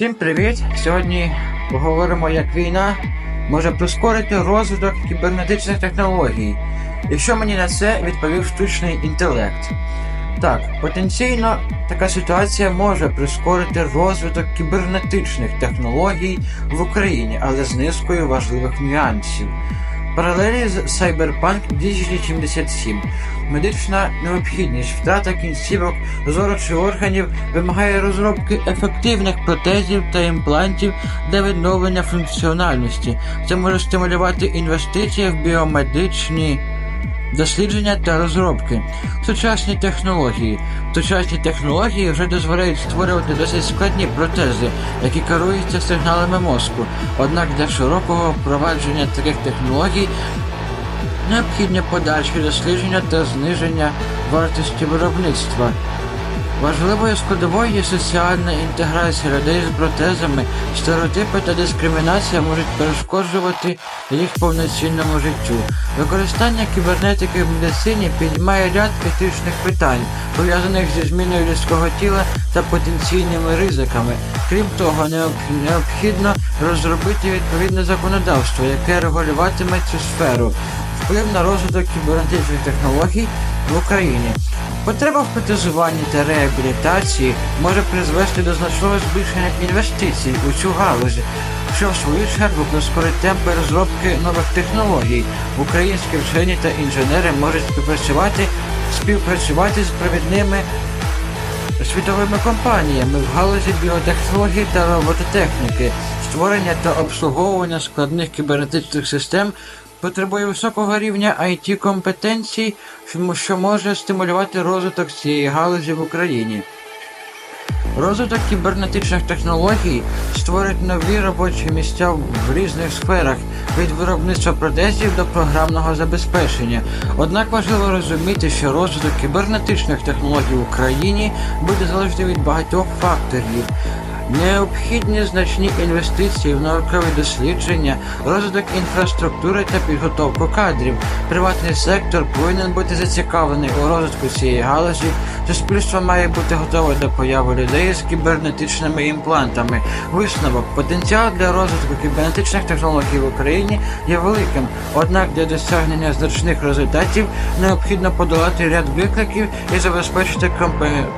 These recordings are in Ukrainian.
Всім привіт! Сьогодні поговоримо, як війна може прискорити розвиток кібернетичних технологій. І що мені на це відповів штучний інтелект. Так, потенційно така ситуація може прискорити розвиток кібернетичних технологій в Україні, але з низкою важливих нюансів. Паралелі з Cyberpunk 2077. Медична необхідність, втрата кінцівок, зору чи органів вимагає розробки ефективних протезів та імплантів для відновлення функціональності. Це може стимулювати інвестиції в біомедичні дослідження та розробки. Сучасні технології. Сучасні технології вже дозволяють створювати досить складні протези, які керуються сигналами мозку. Однак для широкого впровадження таких технологій необхідні подальші дослідження та зниження вартості виробництва. Важливою складовою є соціальна інтеграція людей з протезами, стереотипи та дискримінація можуть перешкоджувати їх повноцінному життю. Використання кібернетики в медицині піднімає ряд етичних питань, пов'язаних зі зміною людського тіла та потенційними ризиками. Крім того, необхідно розробити відповідне законодавство, яке регулюватиме цю сферу. Вплив на розвиток кібернетичних технологій в Україні. Потреба в протезуванні та реабілітації може призвести до значного збільшення інвестицій у цю галузь, що в свою чергу прискорить темпи розробки нових технологій. Українські вчені та інженери можуть співпрацювати, співпрацювати з провідними світовими компаніями в галузі біотехнологій та робототехніки. Створення та обслуговування складних кібернетичних систем потребує високого рівня it компетенцій, що- може стимулювати розвиток цієї галузі в Україні. Розвиток кібернетичних технологій створить нові робочі місця в різних сферах від виробництва протезів до програмного забезпечення. Однак важливо розуміти, що розвиток кібернетичних технологій в Україні буде залежати від багатьох факторів. Необхідні значні інвестиції в наукові дослідження, розвиток інфраструктури та підготовку кадрів. Приватний сектор повинен бути зацікавлений у розвитку цієї галузі. Суспільство має бути готове до появи людей з кібернетичними імплантами. Висновок потенціал для розвитку кібернетичних технологій в Україні є великим. Однак для досягнення значних результатів необхідно подолати ряд викликів і забезпечити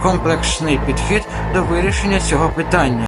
комплексний підхід до вирішення цього питання.